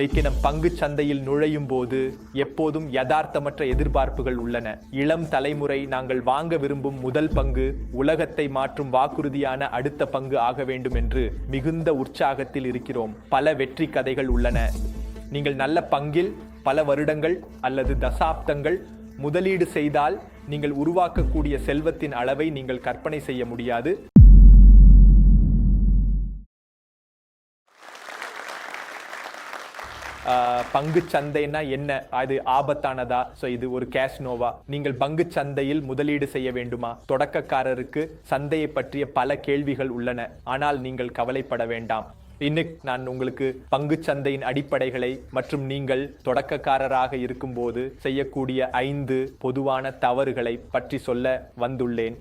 லிக்கினம் பங்கு சந்தையில் நுழையும் போது எப்போதும் யதார்த்தமற்ற எதிர்பார்ப்புகள் உள்ளன. இளம் தலைமுறை நாங்கள் வாங்க விரும்பும் முதல் பங்கு உலகத்தை மாற்றும் வாக்குறுதியான அடுத்த பங்கு ஆக வேண்டும் என்று மிகுந்த உற்சாகத்தில் இருக்கிறோம். பல வெற்றி கதைகள் உள்ளன. நீங்கள் நல்ல பங்கில் பல வருடங்கள் அல்லது தசாப்தங்கள் முதலீடு செய்தால் நீங்கள் உருவாக்கக்கூடிய செல்வத்தின் அளவை நீங்கள் கற்பனை செய்ய முடியாது. பங்கு சந்தைனா என்ன? அது ஆபத்தானதா? ஸோ இது ஒரு கேஷ்னோவா நீங்கள் பங்கு சந்தையில் முதலீடு செய்ய வேண்டுமா? தொடக்கக்காரருக்கு சந்தையை பற்றிய பல கேள்விகள் உள்ளன. ஆனால் நீங்கள் கவலைப்பட வேண்டாம். இன்னைக்கு நான் உங்களுக்கு பங்கு சந்தையின் அடிப்படைகளை மற்றும் நீங்கள் தொடக்கக்காரராக இருக்கும்போது செய்யக்கூடிய ஐந்து பொதுவான தவறுகளை பற்றி சொல்ல வந்துள்ளேன்.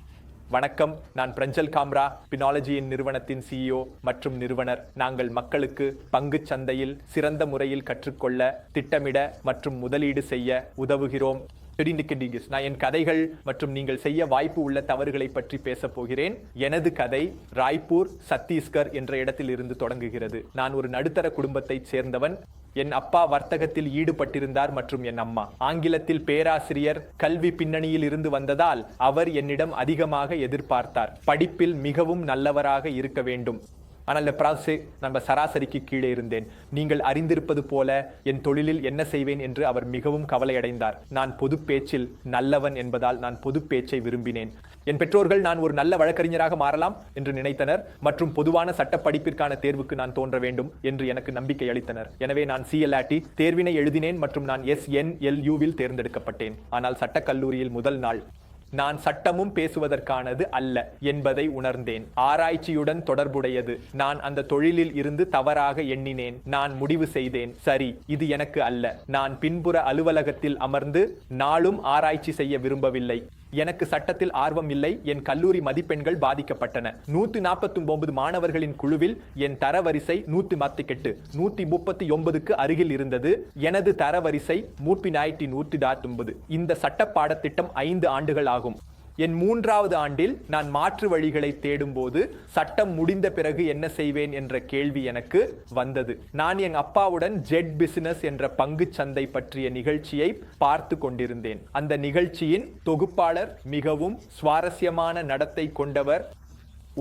வணக்கம். நான் பிரஞ்சல் காம்ரா பினாலஜியின் நிறுவனத்தின் சிஇஓ மற்றும் நிறுவனர். நாங்கள் மக்களுக்கு பங்குச் சந்தையில் சிறந்த முறையில் கற்றுக்கொள்ள திட்டமிட மற்றும் முதலீடு செய்ய உதவுகிறோம். தெரிந்துக்கின்றீங்க நான் என் கதைகள் மற்றும் நீங்கள் செய்ய வாய்ப்பு உள்ள தவறுகளை பற்றி பேசப் போகிறேன். எனது கதை ராய்ப்பூர் சத்தீஸ்கர் என்ற இடத்தில் இருந்து தொடங்குகிறது. நான் ஒரு நடுத்தர குடும்பத்தைச் சேர்ந்தவன். என் அப்பா வர்த்தகத்தில் ஈடுபட்டிருந்தார் மற்றும் என் அம்மா. ஆங்கிலத்தில் பேராசிரியர் கல்வி பின்னணியில் இருந்து வந்ததால் அவர் என்னிடம் அதிகமாக எதிர்பார்த்தார். படிப்பில் மிகவும் நல்லவராக இருக்க வேண்டும். ஆனால் பிராசே நம்ம சராசரிக்கு கீழே இருந்தேன். நீங்கள் அறிந்திருப்பது போல என் தொழிலில் என்ன செய்வேன் என்று அவர் மிகவும் கவலையடைந்தார். நான் பொது பேச்சில் நல்லவன் என்பதால் நான் பொது பேச்சை விரும்பினேன். என் பெற்றோர்கள் நான் ஒரு நல்ல வழக்கறிஞராக மாறலாம் என்று நினைத்தனர் மற்றும் பொதுவான சட்ட படிப்பிற்கான தேர்வுக்கு நான் தோன்ற வேண்டும் என்று எனக்கு நம்பிக்கை அளித்தனர். எனவே நான் சிஎல்ஆர்டி தேர்வினை எழுதினேன் மற்றும் நான் எஸ் என் எல் யூவில் தேர்ந்தெடுக்கப்பட்டேன். ஆனால் சட்டக் கல்லூரியில் முதல் நாள் நான் சட்டமும் பேசுவதற்கானது அல்ல என்பதை உணர்ந்தேன். ஆராய்ச்சியுடன் தொடர்புடையது. நான் அந்த தொழிலில் இருந்து தவறாக எண்ணினேன். நான் முடிவு செய்தேன். சரி இது எனக்கு அல்ல. நான் பின்புற அலுவலகத்தில் அமர்ந்து நாளும் ஆராய்ச்சி செய்ய விரும்பவில்லை. எனக்கு சட்டத்தில் ஆர்வம் இல்லை என் கல்லூரி மதிப்பெண்கள் பாதிக்கப்பட்டன. நூத்தி நாற்பத்தி ஒன்பது மாணவர்களின் குழுவில் என் தரவரிசை நூத்தி மத்திக்கெட்டு நூத்தி முப்பத்தி ஒன்பதுக்கு அருகில் இருந்தது. எனது தரவரிசை மூப்பினாயிரத்தி நூற்றி ஒன்பது இந்த சட்ட பாடத்திட்டம் ஐந்து ஆண்டுகள் ஆகும். என் மூன்றாவது ஆண்டில் நான் மாற்று வழிகளை தேடும்போது சட்டம் முடிந்த பிறகு என்ன செய்வேன் என்ற கேள்வி எனக்கு வந்தது. நான் என் அப்பாவுடன் ஜெட் பிசினஸ் என்ற பங்கு சந்தை பற்றிய நிகழ்ச்சியை பார்த்து கொண்டிருந்தேன். அந்த நிகழ்ச்சியின் தொகுப்பாளர் மிகவும் சுவாரஸ்யமான நடத்தை கொண்டவர்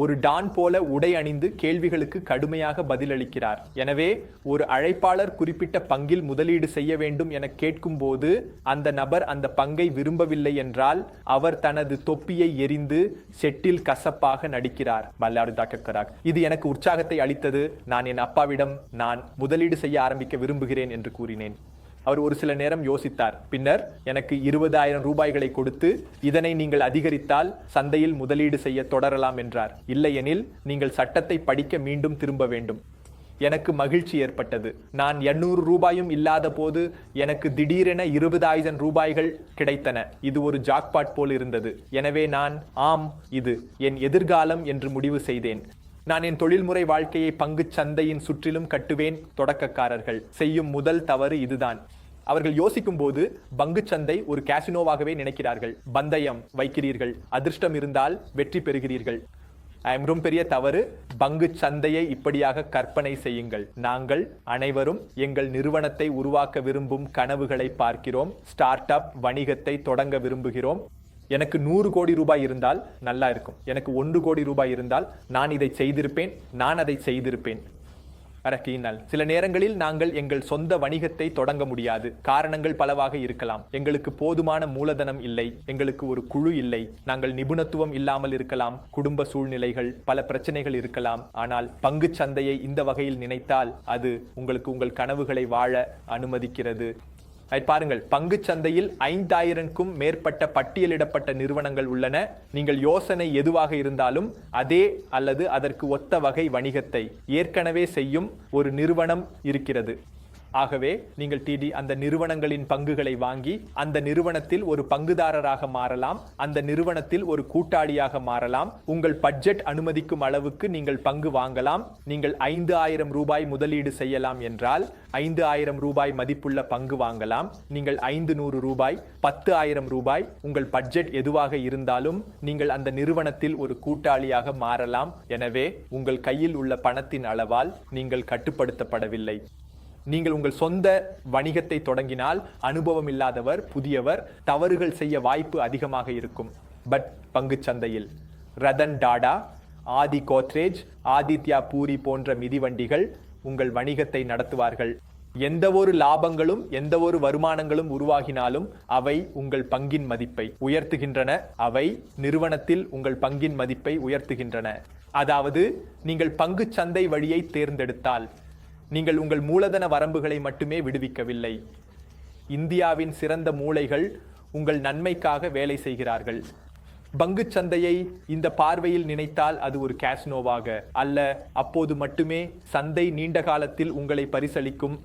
ஒரு டான் போல உடை அணிந்து கேள்விகளுக்கு கடுமையாக பதிலளிக்கிறார். எனவே ஒரு அழைப்பாளர் குறிப்பிட்ட பங்கில் முதலீடு செய்ய வேண்டும் என கேட்கும்போது அந்த நபர் அந்த பங்கை விரும்பவில்லை என்றால் அவர் தனது தொப்பியை எரிந்து செட்டில் கசப்பாக நடிக்கிறார். மல்லாடு தாக்கக்கராக் இது எனக்கு உற்சாகத்தை அளித்தது. நான் என் அப்பாவிடம் நான் முதலீடு செய்ய ஆரம்பிக்க விரும்புகிறேன் என்று கூறினேன். அவர் ஒரு சில நேரம் யோசித்தார். பின்னர் எனக்கு இருபதாயிரம் ரூபாய்களை கொடுத்து இதனை நீங்கள் அதிகரித்தால் சந்தையில் முதலீடு செய்ய தொடரலாம் என்றார். இல்லையெனில் நீங்கள் சட்டத்தை படிக்க மீண்டும் திரும்ப வேண்டும். எனக்கு மகிழ்ச்சி ஏற்பட்டது. நான் எண்ணூறு ரூபாயும் இல்லாத போது எனக்கு திடீரென இருபதாயிரம் ரூபாய்கள் கிடைத்தன. இது ஒரு ஜாக்பாட் போல் இருந்தது. எனவே நான் ஆம் இது என் எதிர்காலம் என்று முடிவு செய்தேன். நான் என் தொழில்முறை வாழ்க்கையை பங்குச் சந்தையின் சுற்றிலும் கட்டுவேன். தொடக்கக்காரர்கள் செய்யும் முதல் தவறு இதுதான். அவர்கள் யோசிக்கும் போது பங்குச்சந்தை ஒரு கேசினோவாகவே நினைக்கிறார்கள். பந்தயம் வைக்கிறீர்கள். அதிர்ஷ்டம் இருந்தால் வெற்றி பெறுகிறீர்கள். ரொம்ப பெரிய தவறு. பங்கு சந்தையை இப்படியாக கற்பனை செய்யுங்கள். நாங்கள் அனைவரும் எங்கள் நிறுவனத்தை உருவாக்க விரும்பும் கனவுகளை பார்க்கிறோம். ஸ்டார்ட் அப் வணிகத்தை தொடங்க விரும்புகிறோம். எனக்கு நூறு கோடி ரூபாய் இருந்தால் நல்லா இருக்கும். எனக்கு ஒன்று கோடி ரூபாய் இருந்தால் நான் இதை செய்திருப்பேன். நான் அதை செய்திருப்பேன். அரக்கியினால் சில நேரங்களில் நாங்கள் எங்கள் சொந்த வணிகத்தை தொடங்க முடியாது. காரணங்கள் பலவாக இருக்கலாம். எங்களுக்கு போதுமான மூலதனம் இல்லை. எங்களுக்கு ஒரு குழு இல்லை. நாங்கள் நிபுணத்துவம் இல்லாமல் இருக்கலாம். குடும்ப சூழ்நிலைகள் பல பிரச்சனைகள் இருக்கலாம். ஆனால் பங்கு சந்தையை இந்த வகையில் நினைத்தால் அது உங்களுக்கு உங்கள் கனவுகளை வாழ அனுமதிக்கிறது. பாருங்கள். பங்கு சந்தையில் ஐந்தாயிரம்க்கும் மேற்பட்ட பட்டியலிடப்பட்ட நிறுவனங்கள் உள்ளன. நீங்கள் யோசனை எதுவாக இருந்தாலும் அதே அல்லது அதற்கு ஒத்த வகை வணிகத்தை ஏற்கனவே செய்யும் ஒரு நிறுவனம் இருக்கிறது. ஆகவே நீங்கள் டிடி அந்த நிறுவனங்களின் பங்குகளை வாங்கி அந்த நிறுவனத்தில் ஒரு பங்குதாரராக மாறலாம் அந்த நிறுவனத்தில் ஒரு கூட்டாளியாக மாறலாம் உங்கள் பட்ஜெட் அனுமதிக்கும் அளவுக்கு நீங்கள் பங்கு வாங்கலாம் நீங்கள் ஐந்து ஆயிரம் ரூபாய் முதலீடு செய்யலாம் என்றால் ஐந்து ஆயிரம் ரூபாய் மதிப்புள்ள பங்கு வாங்கலாம் நீங்கள் ஐந்து நூறு ரூபாய் பத்து ஆயிரம் ரூபாய் உங்கள் பட்ஜெட் எதுவாக இருந்தாலும் நீங்கள் அந்த நிறுவனத்தில் ஒரு கூட்டாளியாக மாறலாம். எனவே உங்கள் கையில் உள்ள பணத்தின் அளவால் நீங்கள் கட்டுப்படுத்தப்படவில்லை. நீங்கள் உங்கள் சொந்த வணிகத்தை தொடங்கினால் அனுபவம் இல்லாதவர் புதியவர் தவறுகள் செய்ய வாய்ப்பு அதிகமாக இருக்கும். பட் பங்குச் சந்தையில். ரதன் டாடா ஆதி கோத்ரேஜ் ஆதித்யா பூரி போன்ற மிதிவண்டிகள் உங்கள் வணிகத்தை நடத்துவார்கள். எந்த ஒரு லாபங்களும் எந்த ஒரு வருமானங்களும் உருவாகினாலும் அவை உங்கள் பங்கின் மதிப்பை உயர்த்துகின்றன. அவை நிறுவனத்தில் உங்கள் பங்கின் மதிப்பை உயர்த்துகின்றன. அதாவது நீங்கள் பங்குச் சந்தை வழியை தேர்ந்தெடுத்தால். நீங்கள் உங்கள் மூலதன வரம்புகளை மட்டுமே விடுவிக்கவில்லை. இந்தியாவின் சிறந்த மூளைகள் உங்கள் நன்மைக்காக வேலை செய்கிறார்கள். பங்குச் சந்தையை இந்த பார்வையில் நினைத்தால் அது ஒரு கேஸ்னோவாக அல்ல அப்போது மட்டுமே சந்தை நீண்ட காலத்தில் உங்களை பரிசளிக்கும்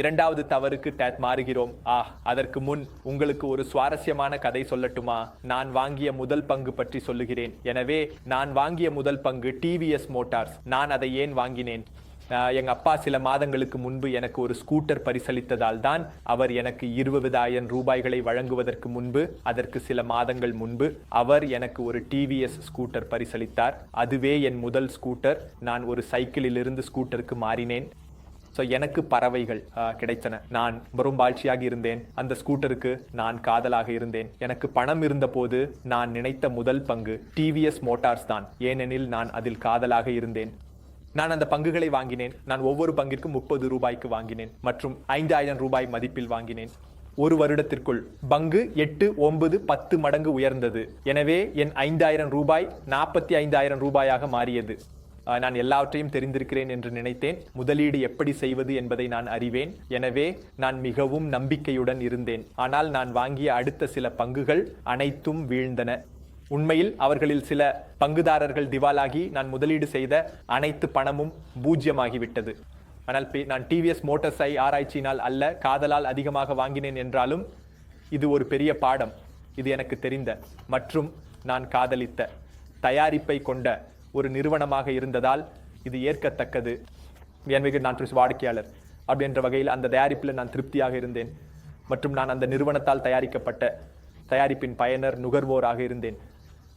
இரண்டாவது தவறுக்கு டேத் மாறுகிறோம். ஆ அதற்கு முன் உங்களுக்கு ஒரு சுவாரஸ்யமான கதை சொல்லட்டுமா? நான் வாங்கிய முதல் பங்கு பற்றி சொல்லுகிறேன். எனவே நான் வாங்கிய முதல் பங்கு டிவிஎஸ் மோட்டார்ஸ் நான் அதை ஏன் வாங்கினேன்? எங்கள் அப்பா சில மாதங்களுக்கு முன்பு எனக்கு ஒரு ஸ்கூட்டர் பரிசளித்ததால் தான் அவர் எனக்கு இருபதாயிரம் ரூபாய்களை வழங்குவதற்கு முன்பு அதற்கு சில மாதங்கள் முன்பு அவர் எனக்கு ஒரு டிவிஎஸ் ஸ்கூட்டர் பரிசளித்தார். அதுவே என் முதல் ஸ்கூட்டர். நான் ஒரு சைக்கிளிலிருந்து ஸ்கூட்டருக்கு மாறினேன். ஸோ எனக்கு பறவைகள் கிடைத்தன. நான் வெறும் வாழ்ச்சியாக இருந்தேன். அந்த ஸ்கூட்டருக்கு நான் காதலாக இருந்தேன். எனக்கு பணம் இருந்தபோது நான் நினைத்த முதல் பங்கு டிவிஎஸ் மோட்டார்ஸ் தான். ஏனெனில் நான் அதில் காதலாக இருந்தேன். நான் அந்த பங்குகளை வாங்கினேன். நான் ஒவ்வொரு பங்கிற்கும் முப்பது ரூபாய்க்கு வாங்கினேன் மற்றும் ஐந்தாயிரம் ரூபாய் மதிப்பில் வாங்கினேன். ஒரு வருடத்திற்குள் பங்கு எட்டு ஒன்பது பத்து மடங்கு உயர்ந்தது. எனவே என் ஐந்தாயிரம் ரூபாய் நாற்பத்தி ஐந்தாயிரம் ரூபாயாக மாறியது. நான் எல்லாவற்றையும் தெரிந்திருக்கிறேன் என்று நினைத்தேன். முதலீடு எப்படி செய்வது என்பதை நான் அறிவேன். எனவே நான் மிகவும் நம்பிக்கையுடன் இருந்தேன். ஆனால் நான் வாங்கிய அடுத்த சில பங்குகள் அனைத்தும் வீழ்ந்தன. உண்மையில் அவர்களில் சில பங்குதாரர்கள் திவாலாகி நான் முதலீடு செய்த அனைத்து பணமும் பூஜ்யமாகிவிட்டது. ஆனால் பே- நான் டிவிஎஸ் மோட்டார்ஸை ஆராய்ச்சியினால் அல்ல காதலால் அதிகமாக வாங்கினேன் என்றாலும் இது ஒரு பெரிய பாடம். இது எனக்கு தெரிந்த மற்றும் நான் காதலித்த தயாரிப்பை கொண்ட ஒரு நிறுவனமாக இருந்ததால் இது ஏற்கத்தக்கது. என்மிகு நான் வாடிக்கையாளர் அப்படின்ற வகையில் அந்த தயாரிப்பில் நான் திருப்தியாக இருந்தேன். மற்றும் நான் அந்த நிறுவனத்தால் தயாரிக்கப்பட்ட தயாரிப்பின் பயனர் நுகர்வோராக இருந்தேன்.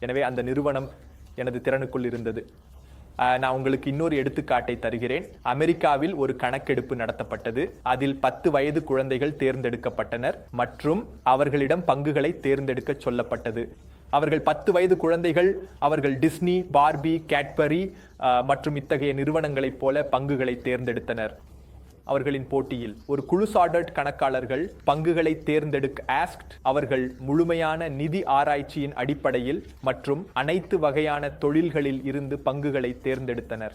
எனவே அந்த நிறுவனம் எனது திறனுக்குள் இருந்தது. நான் உங்களுக்கு இன்னொரு எடுத்துக்காட்டை தருகிறேன். அமெரிக்காவில் ஒரு கணக்கெடுப்பு நடத்தப்பட்டது. அதில் பத்து வயது குழந்தைகள் தேர்ந்தெடுக்கப்பட்டனர் மற்றும் அவர்களிடம் பங்குகளை தேர்ந்தெடுக்க சொல்லப்பட்டது. அவர்கள் பத்து வயது குழந்தைகள் அவர்கள் டிஸ்னி பார்பி கேட்பரி மற்றும் இத்தகைய நிறுவனங்களைப் போல பங்குகளை தேர்ந்தெடுத்தனர். அவர்களின் போட்டியில் ஒரு குழு சார்டர்ட் கணக்காளர்கள் பங்குகளை தேர்ந்தெடுக்க ஆஸ்க்ட் அவர்கள் முழுமையான நிதி ஆராய்ச்சியின் அடிப்படையில் மற்றும் அனைத்து வகையான தொழில்களில் இருந்து பங்குகளை தேர்ந்தெடுத்தனர்.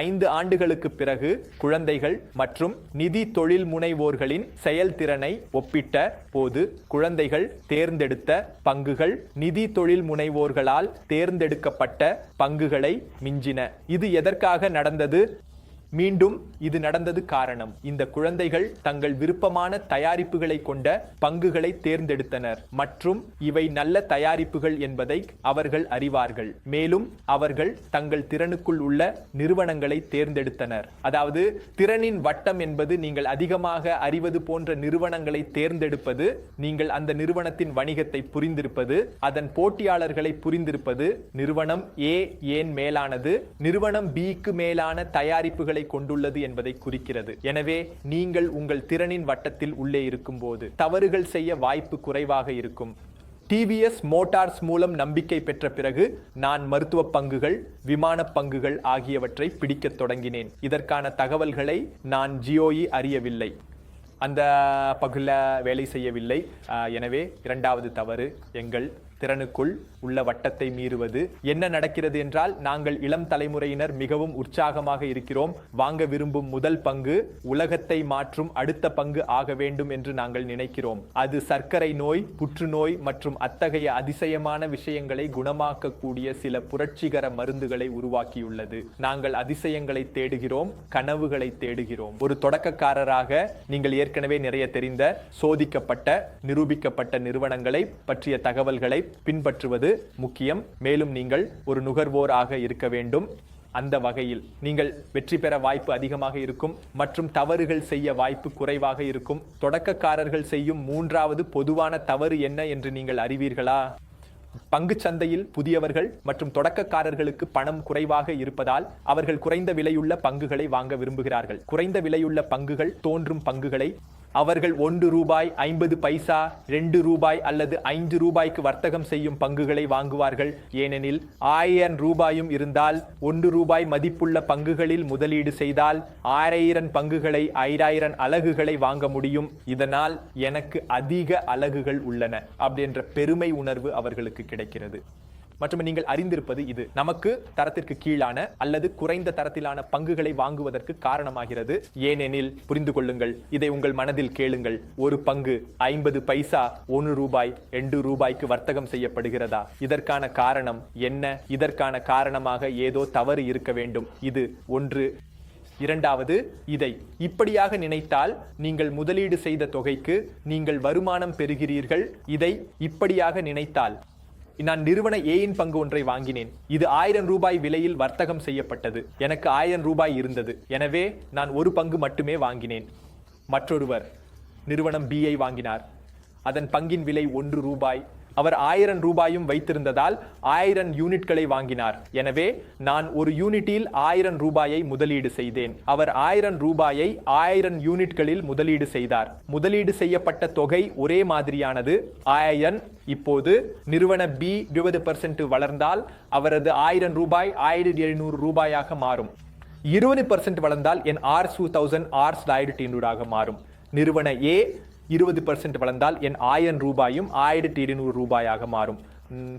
ஐந்து ஆண்டுகளுக்கு பிறகு குழந்தைகள் மற்றும் நிதி தொழில் முனைவோர்களின் செயல்திறனை ஒப்பிட்ட போது குழந்தைகள் தேர்ந்தெடுத்த பங்குகள் நிதி தொழில் முனைவோர்களால் தேர்ந்தெடுக்கப்பட்ட பங்குகளை மிஞ்சின. இது எதற்காக நடந்தது? மீண்டும் இது நடந்தது காரணம். இந்த குழந்தைகள் தங்கள் விருப்பமான தயாரிப்புகளை கொண்ட பங்குகளை தேர்ந்தெடுத்தனர். மற்றும் இவை நல்ல தயாரிப்புகள் என்பதை அவர்கள் அறிவார்கள். மேலும் அவர்கள் தங்கள் திறனுக்குள் உள்ள நிறுவனங்களை தேர்ந்தெடுத்தனர். அதாவது திறனின் வட்டம் என்பது நீங்கள் அதிகமாக அறிவது போன்ற நிறுவனங்களை தேர்ந்தெடுப்பது நீங்கள் அந்த நிறுவனத்தின் வணிகத்தை புரிந்திருப்பது அதன் போட்டியாளர்களை புரிந்திருப்பது நிறுவனம் ஏ ஏன் மேலானது நிறுவனம் பிக்கு மேலான தயாரிப்புகளை கொண்டுள்ளது என்பதை குறிக்கிறது. எனவே நீங்கள் உங்கள் திறனின் வட்டத்தில் உள்ளே இருக்கும்போது தவறுகள் செய்ய வாய்ப்பு குறைவாக இருக்கும். டிவிஎஸ் மோட்டார்ஸ் மூலம் நம்பிக்கை பெற்ற பிறகு நான் மருத்துவ பங்குகள் விமான பங்குகள் ஆகியவற்றை பிடிக்கத் தொடங்கினேன். இதற்கான தகவல்களை நான் ஜியோஇ அறியவில்லை. அந்த பகுல வேலை செய்யவில்லை. எனவே இரண்டாவது தவறு எங்கள் திறனுக்குள் உள்ள வட்டத்தை மீறுவது. என்ன நடக்கிறது என்றால் நாங்கள் இளம் தலைமுறையினர் மிகவும் உற்சாகமாக இருக்கிறோம். வாங்க விரும்பும் முதல் பங்கு உலகத்தை மாற்றும் அடுத்த பங்கு ஆக வேண்டும் என்று நாங்கள் நினைக்கிறோம். அது சர்க்கரை நோய் புற்றுநோய் மற்றும் அத்தகைய அதிசயமான விஷயங்களை குணமாக்கக்கூடிய சில புரட்சிகர மருந்துகளை உருவாக்கியுள்ளது. நாங்கள் அதிசயங்களை தேடுகிறோம் கனவுகளை தேடுகிறோம். ஒரு தொடக்கக்காரராக நீங்கள் ஏற்கனவே நிறைய தெரிந்த சோதிக்கப்பட்ட நிரூபிக்கப்பட்ட நிறுவனங்களை பற்றிய தகவல்களை பின்பற்றுவது முக்கியம். மேலும் நீங்கள் ஒரு நுகர்வோராக இருக்க வேண்டும். அந்த வகையில் நீங்கள் வெற்றி பெற வாய்ப்பு அதிகமாக இருக்கும். மற்றும் தவறுகள் செய்ய வாய்ப்பு குறைவாக இருக்கும். தொடக்கக்காரர்கள் செய்யும் மூன்றாவது பொதுவான தவறு என்ன என்று நீங்கள் அறிவீர்களா? பங்கு சந்தையில் புதியவர்கள் மற்றும் தொடக்கக்காரர்களுக்கு பணம் குறைவாக இருப்பதால் அவர்கள் குறைந்த விலையுள்ள பங்குகளை வாங்க விரும்புகிறார்கள். குறைந்த விலையுள்ள பங்குகள் தோன்றும் பங்குகளை அவர்கள் ஒன்று ரூபாய் ஐம்பது பைசா ரெண்டு ரூபாய் அல்லது ஐந்து ரூபாய்க்கு வர்த்தகம் செய்யும் பங்குகளை வாங்குவார்கள். ஏனெனில் ஆயிரம் ரூபாயும் இருந்தால் ஒன்று ரூபாய் மதிப்புள்ள பங்குகளில் முதலீடு செய்தால் ஆறாயிரம் பங்குகளை ஐயாயிரம் அலகுகளை வாங்க முடியும். இதனால் எனக்கு அதிக அலகுகள் உள்ளன அப்படின்ற பெருமை உணர்வு அவர்களுக்கு கிடைக்கிறது. மற்றும் நீங்கள் அறிந்திருப்பது இது. நமக்கு தரத்திற்கு கீழான அல்லது குறைந்த தரத்திலான பங்குகளை வாங்குவதற்கு காரணமாகிறது. ஏனெனில் புரிந்து கொள்ளுங்கள் இதை உங்கள் மனதில் கேளுங்கள். ஒரு பங்கு ஐம்பது பைசா ஒன்று ரூபாய் ரெண்டு ரூபாய்க்கு வர்த்தகம் செய்யப்படுகிறதா? இதற்கான காரணம் என்ன? இதற்கான காரணமாக ஏதோ தவறு இருக்க வேண்டும். இது ஒன்று. இரண்டாவது இதை. இப்படியாக நினைத்தால் நீங்கள் முதலீடு செய்த தொகைக்கு நீங்கள் வருமானம் பெறுகிறீர்கள். இதை இப்படியாக நினைத்தால் நான் நிறுவன ஏயின் பங்கு ஒன்றை வாங்கினேன். இது ஆயிரம் ரூபாய் விலையில் வர்த்தகம் செய்யப்பட்டது. எனக்கு ஆயிரம் ரூபாய் இருந்தது. எனவே நான் ஒரு பங்கு மட்டுமே வாங்கினேன். மற்றொருவர் நிறுவனம் பிஐ வாங்கினார். அதன் பங்கின் விலை ஒன்று ரூபாய். அவர் ஆயிரம் ரூபாயும் வைத்திருந்ததால் ஆயிரம் யூனிட்களை வாங்கினார். எனவே நான் ஒரு யூனிட்டில் ஆயிரம் ரூபாயை முதலீடு செய்தேன். அவர் ஆயிரம் ரூபாயை ஆயிரம் யூனிட்களில் முதலீடு செய்தார். முதலீடு செய்யப்பட்ட தொகை ஒரே மாதிரியானது. ஆயிரம் இப்போது நிறுவன பி இருபது பர்சன்ட் வளர்ந்தால் அவரது ஆயிரம் ரூபாய் ஆயிரத்தி எழுநூறு ரூபாயாக மாறும். இருபது பர்சன்ட் வளர்ந்தால் என் ஆர்ஸ் டூ தௌசண்ட் ஆர்ஸ் ஆயிரத்தி எண்ணூறாக மாறும். நிறுவன ஏ இருபது பர்சன்ட் வளர்ந்தால் என் ஆயிரம் ரூபாயும் ஆயிரத்தி இருநூறு ரூபாயாக மாறும்.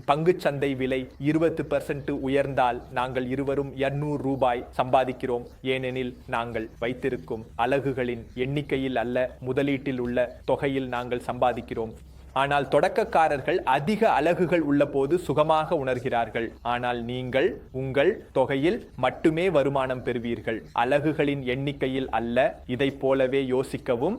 பங்குச்சந்தை விலை இருபது பர்சன்ட் உயர்ந்தால் நாங்கள் இருவரும் 200 ரூபாய் சம்பாதிக்கிறோம். ஏனெனில் நாங்கள் வைத்திருக்கும் அலகுகளின் எண்ணிக்கையில் அல்ல முதலீட்டில் உள்ள தொகையில் நாங்கள் சம்பாதிக்கிறோம். ஆனால் தொடக்கக்காரர்கள் அதிக அலகுகள் உள்ளபோது சுகமாக உணர்கிறார்கள். ஆனால் நீங்கள் உங்கள் தொகையில் மட்டுமே வருமானம் பெறுவீர்கள். அலகுகளின் எண்ணிக்கையில் அல்ல இதைப் போலவே யோசிக்கவும்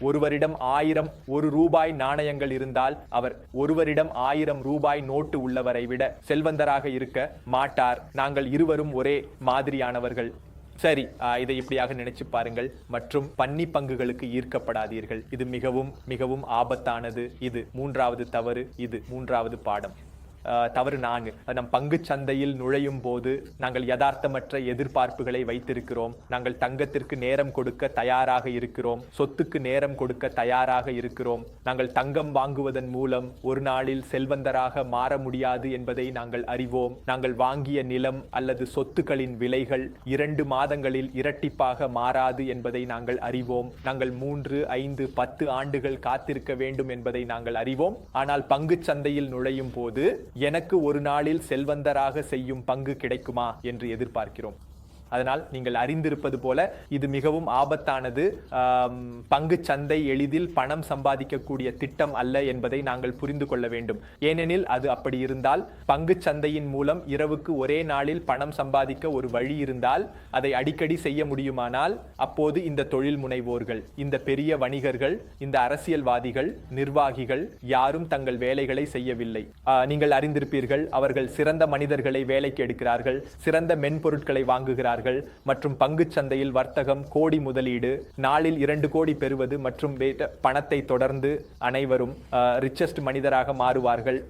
ஒருவரிடம் ஆயிரம் ஒரு ரூபாய் நாணயங்கள் இருந்தால் அவர் ஒருவரிடம் ஆயிரம் ரூபாய் நோட்டு உள்ளவரை விட செல்வந்தராக இருக்க மாட்டார். நாங்கள் இருவரும் ஒரே மாதிரியானவர்கள். சரி ஆஹ், இதை இப்படியாக நினைச்சு பாருங்கள். மற்றும் பன்னி பங்குகளுக்கு ஈர்க்கப்படாதீர்கள். இது மிகவும் மிகவும் ஆபத்தானது. இது மூன்றாவது தவறு. இது மூன்றாவது பாடம். தவறு நான்கு. நம் பங்குச் சந்தையில் நுழையும் போது நாங்கள் யதார்த்தமற்ற எதிர்பார்ப்புகளை வைத்திருக்கிறோம். நாங்கள் தங்கத்திற்கு நேரம் கொடுக்க தயாராக இருக்கிறோம். சொத்துக்கு நேரம் கொடுக்க தயாராக இருக்கிறோம். நாங்கள் தங்கம் வாங்குவதன் மூலம் ஒரு நாளில் செல்வந்தராக மாற முடியாது என்பதை நாங்கள் அறிவோம். நாங்கள் வாங்கிய நிலம் அல்லது சொத்துக்களின் விலைகள் இரண்டு மாதங்களில் இரட்டிப்பாக மாறாது என்பதை நாங்கள் அறிவோம். நாங்கள் மூன்று ஐந்து பத்து ஆண்டுகள் காத்திருக்க வேண்டும் என்பதை நாங்கள் அறிவோம். ஆனால் பங்குச் சந்தையில் நுழையும் போது எனக்கு ஒரு நாளில் செல்வந்தராக செய்யும் பங்கு கிடைக்குமா என்று எதிர்பார்க்கிறோம். அதனால் நீங்கள் அறிந்திருப்பது போல இது மிகவும் ஆபத்தானது. பங்கு சந்தை எளிதில் பணம் சம்பாதிக்கக்கூடிய திட்டம் அல்ல என்பதை நாங்கள் புரிந்து கொள்ள வேண்டும். ஏனெனில் அது அப்படி இருந்தால் பங்கு சந்தையின் மூலம் இரவுக்கு ஒரே நாளில் பணம் சம்பாதிக்க ஒரு வழி இருந்தால் அதை அடிக்கடி செய்ய முடியுமானால் அப்போது இந்த தொழில் முனைவோர்கள் இந்த பெரிய வணிகர்கள் இந்த அரசியல்வாதிகள் நிர்வாகிகள் யாரும் தங்கள் வேலைகளை செய்யவில்லை. நீங்கள் அறிந்திருப்பீர்கள் அவர்கள் சிறந்த மனிதர்களை வேலைக்கு எடுக்கிறார்கள் சிறந்த மென்பொருட்களை வாங்குகிறார்கள் மற்றும் பங்குச் சந்தையில் வர்த்தகம் கோடி முதலீடு நாளில் இரண்டு கோடி பெறுவது மற்றும் பணத்தை தொடர்ந்து அனைவரும் ரிச்சஸ்ட் மனிதராக மாறுவார்கள்.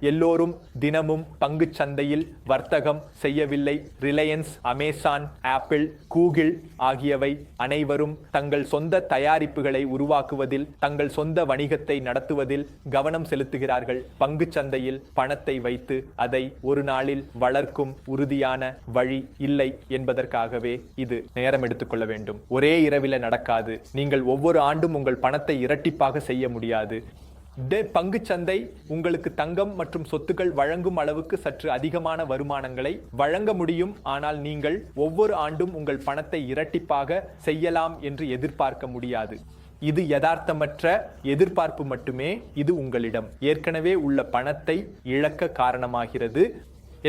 எல்லோரும் தினமும் பங்குச் சந்தையில் வர்த்தகம் செய்யவில்லை. ரிலையன்ஸ் அமேசான் ஆப்பிள் கூகிள் ஆகியவை அனைவரும் தங்கள் சொந்த தயாரிப்புகளை உருவாக்குவதில் தங்கள் சொந்த வணிகத்தை நடத்துவதில் கவனம் செலுத்துகிறார்கள். பங்குச் சந்தையில் பணத்தை வைத்து அதை ஒரு நாளில் வளர்க்கும் உறுதியான வழி இல்லை என்பதற்காகவே இது நேரம் எடுத்துக்கொள்ள வேண்டும். ஒரே இரவில் நடக்காது. நீங்கள் ஒவ்வொரு ஆண்டும் உங்கள் பணத்தை இரட்டிப்பாக செய்ய முடியாது. டே பங்குச்சந்தை உங்களுக்கு தங்கம் மற்றும் சொத்துக்கள் வழங்கும் அளவுக்கு சற்று அதிகமான வருமானங்களை வழங்க முடியும். ஆனால் நீங்கள் ஒவ்வொரு ஆண்டும் உங்கள் பணத்தை இரட்டிப்பாக செய்யலாம் என்று எதிர்பார்க்க முடியாது. இது யதார்த்தமற்ற எதிர்பார்ப்பு மட்டுமே இது உங்களிடம். ஏற்கனவே உள்ள பணத்தை இழக்க காரணமாகிறது.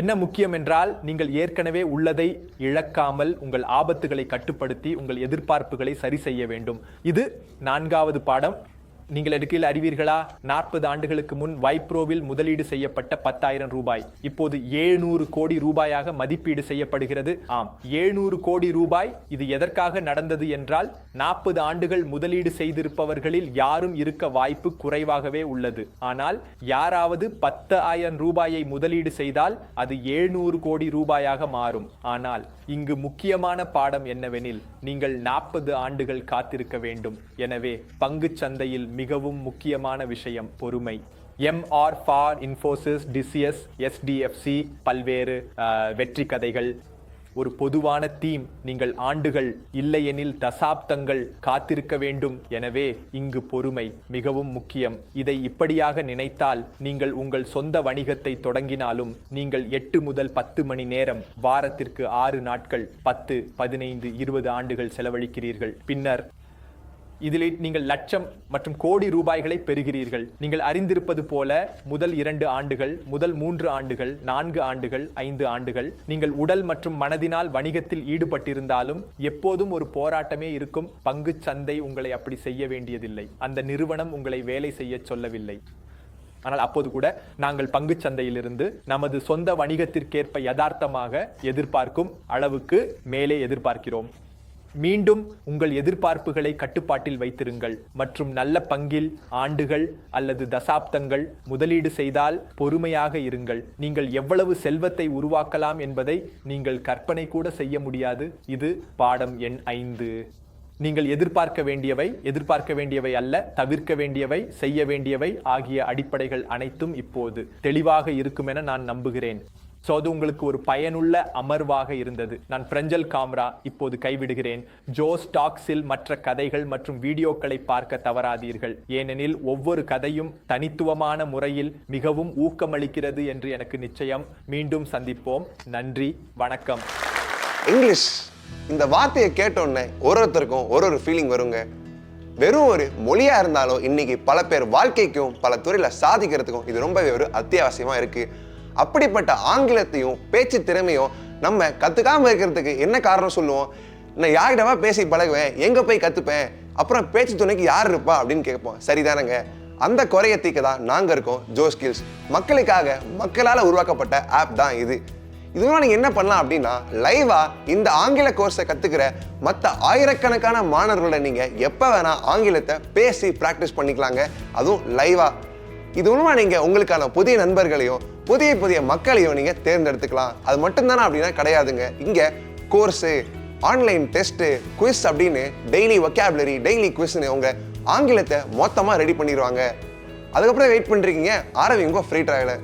என்ன முக்கியம் என்றால் நீங்கள் ஏற்கனவே உள்ளதை இழக்காமல் உங்கள் ஆபத்துகளை கட்டுப்படுத்தி உங்கள் எதிர்பார்ப்புகளை சரி செய்ய வேண்டும். இது நான்காவது பாடம். நீங்கள் எடுக்கையில் அறிவீர்களா? நாற்பது ஆண்டுகளுக்கு முன் வைப்ரோவில் முதலீடு செய்யப்பட்ட பத்தாயிரம் ரூபாய். இப்போது ஏழுநூறு கோடி ரூபாயாக மதிப்பீடு செய்யப்படுகிறது. ஆம் ஏழுநூறு கோடி ரூபாய் இது எதற்காக நடந்தது என்றால் நாற்பது ஆண்டுகள் முதலீடு செய்திருப்பவர்களில் யாரும் இருக்க வாய்ப்பு குறைவாகவே உள்ளது. ஆனால் யாராவது பத்து ஆயிரம் ரூபாயை முதலீடு செய்தால் அது ஏழுநூறு கோடி ரூபாயாக மாறும். ஆனால் இங்கு முக்கியமான பாடம் என்னவெனில் நீங்கள் நாற்பது ஆண்டுகள் காத்திருக்க வேண்டும். எனவே பங்கு சந்தையில் மிகவும் முக்கியமான விஷயம் பொறுமை. MR for Infosys TCS SDFC பல்வேறு வெற்றி கதைகள். ஒரு பொதுவான தீம் நீங்கள் ஆண்டுகள் இல்லையெனில் தசாப்தங்கள் காத்திருக்க வேண்டும். எனவே இங்கு பொறுமை மிகவும் முக்கியம். இதை இப்படியாக நினைத்தால் நீங்கள் உங்கள் சொந்த வணிகத்தை தொடங்கினாலும் நீங்கள் எட்டு முதல் பத்து மணி நேரம் வாரத்திற்கு ஆறு நாட்கள் பத்து பதினைந்து இருபது ஆண்டுகள் செலவழிக்கிறீர்கள். பின்னர் இதில் நீங்கள் லட்சம் மற்றும் கோடி ரூபாய்களை பெறுகிறீர்கள். நீங்கள் அறிந்திருப்பது போல முதல் இரண்டு ஆண்டுகள் முதல் மூன்று ஆண்டுகள் நான்கு ஆண்டுகள் ஐந்து ஆண்டுகள். நீங்கள் உடல் மற்றும் மனதினால் வணிகத்தில் ஈடுபட்டிருந்தாலும் எப்போதும் ஒரு போராட்டமே இருக்கும். பங்குச் சந்தை உங்களை அப்படி செய்ய வேண்டியதில்லை. அந்த நிறுவனம் உங்களை வேலை செய்ய சொல்லவில்லை. ஆனால் அப்போது கூட நாங்கள் பங்குச் சந்தையிலிருந்து நமது சொந்த வணிகத்திற்கேற்ப யதார்த்தமாக எதிர்பார்க்கும் அளவுக்கு மேலே எதிர்பார்க்கிறோம். மீண்டும் உங்கள் எதிர்பார்ப்புகளை கட்டுப்பாட்டில் வைத்திருங்கள். மற்றும் நல்ல பங்கில் ஆண்டுகள் அல்லது தசாப்தங்கள் முதலீடு செய்தால் பொறுமையாக இருங்கள். நீங்கள் எவ்வளவு செல்வத்தை உருவாக்கலாம் என்பதை நீங்கள் கற்பனை கூட செய்ய முடியாது. இது பாடம் எண் ஐந்து. நீங்கள் எதிர்பார்க்க வேண்டியவை எதிர்பார்க்க வேண்டியவை அல்ல தவிர்க்க வேண்டியவை செய்ய வேண்டியவை ஆகிய அடிப்படைகள் அனைத்தும் இப்போது தெளிவாக இருக்கும் என நான் நம்புகிறேன். ஸோ அது உங்களுக்கு ஒரு பயனுள்ள அமர்வாக இருந்தது. நான் பிரஞ்சல் காம்ரா இப்போது கைவிடுகிறேன். ஜோ ஸ்டாக்ஸில் மற்ற கதைகள் மற்றும் வீடியோக்களை பார்க்க தவறாதீர்கள். ஏனெனில் ஒவ்வொரு கதையும் தனித்துவமான முறையில் மிகவும் ஊக்கமளிக்கிறது என்று எனக்கு நிச்சயம். மீண்டும் சந்திப்போம். நன்றி. வணக்கம். இங்கிலீஷ். இந்த வார்த்தையை கேட்டோன்னே ஒரு ஒருத்தருக்கும் ஒரு ஒரு ஃபீலிங் வருங்க. வெறும் ஒரு மொழியாக இருந்தாலும் இன்னைக்கு பல பேர் வாழ்க்கைக்கும் பல துறையில் சாதிக்கிறதுக்கும் இது ரொம்பவே ஒரு அத்தியாவசியமாக இருக்குது அப்படிப்பட்ட ஆங்கிலத்தையும் பேச்சு திறமையும் நம்ம கத்துக்காம இருக்கிறதுக்கு என்ன காரணம் சொல்லுவோம்? நான் யார்கிட்டவா பேசி பழகுவேன் எங்க போய் கத்துப்பேன் அப்புறம் பேச்சு துணைக்கு யார் இருப்பா அப்படின்னு கேட்போம். சரிதானங்க? அந்த குறைய தீக்க தான் நாங்க இருக்கோம் ஜோ ஸ்கில்ஸ் மக்களுக்காக மக்களால் உருவாக்கப்பட்ட ஆப் தான் இது. இதெல்லாம் நீங்க என்ன பண்ணலாம் அப்படின்னா லைவா இந்த ஆங்கில கோர்ஸை கத்துக்கிற மற்ற ஆயிரக்கணக்கான மாணவர்களை நீங்க எப்ப வேணா ஆங்கிலத்தை பேசி ப்ராக்டிஸ் பண்ணிக்கலாங்க. அதுவும் லைவா இது மூலமா நீங்க உங்களுக்கான புதிய நண்பர்களையும் புதிய புதிய மக்களையும் நீங்கள் தேர்ந்தெடுத்துக்கலாம். அது மட்டும்தானே அப்படின்னா கிடையாதுங்க. இங்கே கோர்ஸு ஆன்லைன் டெஸ்ட்டு குவிஸ் அப்படின்னு டெய்லி ஒக்கேபுலரி டெய்லி குவிஸ்னு அவங்க ஆங்கிலத்தை மொத்தமாக ரெடி பண்ணிடுவாங்க. அதுக்கப்புறம் வெயிட் பண்ணுறீங்க ஆரம்பிங்க ஃப்ரீ ட்ரையலை